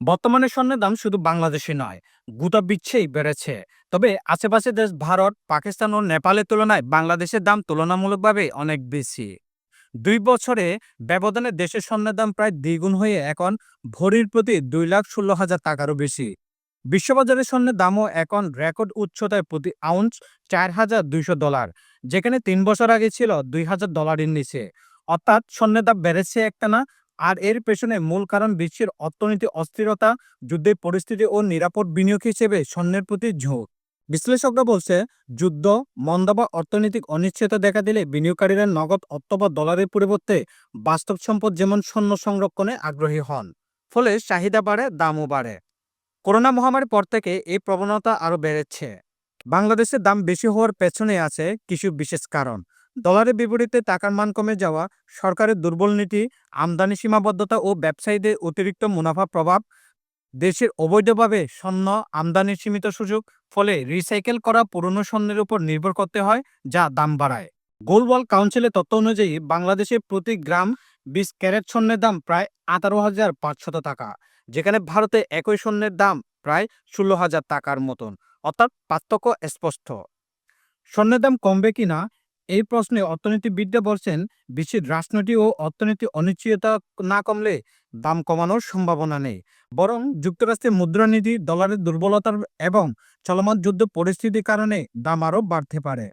বর্তমানে স্বর্ণের দাম শুধু বাংলাদেশে নয়, গোটা বিশ্বেই বেড়েছে। তবে আশেপাশে দেশ ভারত, পাকিস্তান ও নেপালের তুলনায় বাংলাদেশের দাম তুলনামূলকভাবে অনেক বেশি। দুই বছরে ব্যবধানে দেশের স্বর্ণের দাম প্রায় দ্বিগুণ হয়ে এখন ভরির প্রতি দুই লাখ ষোলো হাজার টাকারও বেশি। বিশ্ববাজারে স্বর্ণের দামও এখন রেকর্ড উচ্চতায় প্রতি আউন্স চার হাজার দুইশো ডলার, যেখানে তিন বছর আগে ছিল দুই হাজার ডলারের নিচে। অর্থাৎ স্বর্ণের দাম বেড়েছে একটানা আর এর পেছনে মূল কারণ বিশ্বের অর্থনীতি অস্থিরতা, যুদ্ধের পরিস্থিতি ও নিরাপদ বিনিয়োগ হিসেবে স্বর্ণের প্রতি ঝোঁক। বিশ্লেষকরা বলছে, যুদ্ধ মন্দা বা অর্থনৈতিক অনিশ্চয়তা দেখা দিলে বিনিয়োগকারীরা নগদ অর্থ বা ডলারের পরিবর্তে বাস্তব সম্পদ যেমন স্বর্ণ সংরক্ষণে আগ্রহী হন, ফলে চাহিদা বাড়ে, দামও বাড়ে। করোনা মহামারীর পর থেকে এই প্রবণতা আরও বেড়েছে। বাংলাদেশের দাম বেশি হওয়ার পেছনে আছে কিছু বিশেষ কারণ। ডলারের বিপরীতে টাকার মান কমে যাওয়া, সরকারের দুর্বল নীতি, আমদানি সীমাবদ্ধতা ও ব্যবসায়ীদের অতিরিক্ত মুনাফা প্রভাব, দেশের অবৈধভাবে স্বর্ণ আমদানির সীমিত সুযোগ, ফলে রিসাইকেল করা পুরনো স্বর্ণের উপর নির্ভর করতে হয়, যা দাম বাড়ায়। গোলওয়াল কাউন্সিলের তথ্য অনুযায়ী, বাংলাদেশে প্রতি গ্রাম বিশ ক্যারেট স্বর্ণের দাম প্রায় আঠারো হাজার পাঁচশত টাকা, যেখানে ভারতে একই স্বর্ণের দাম প্রায় ষোলো হাজার টাকার মতন, অর্থাৎ পার্থক্য স্পষ্ট। স্বর্ণের দাম কমবে কিনা এই প্রশ্নে অর্থনীতিবিদরা বলছেন, বিশ্বের রাজনীতি ও অর্থনীতি অনিশ্চয়তা না কমলে দাম কমানোর সম্ভাবনা নেই। বরং যুক্তরাষ্ট্রের মুদ্রানীতি, ডলারের দুর্বলতার এবং চলমান যুদ্ধ পরিস্থিতির কারণে দাম আরও বাড়তে পারে।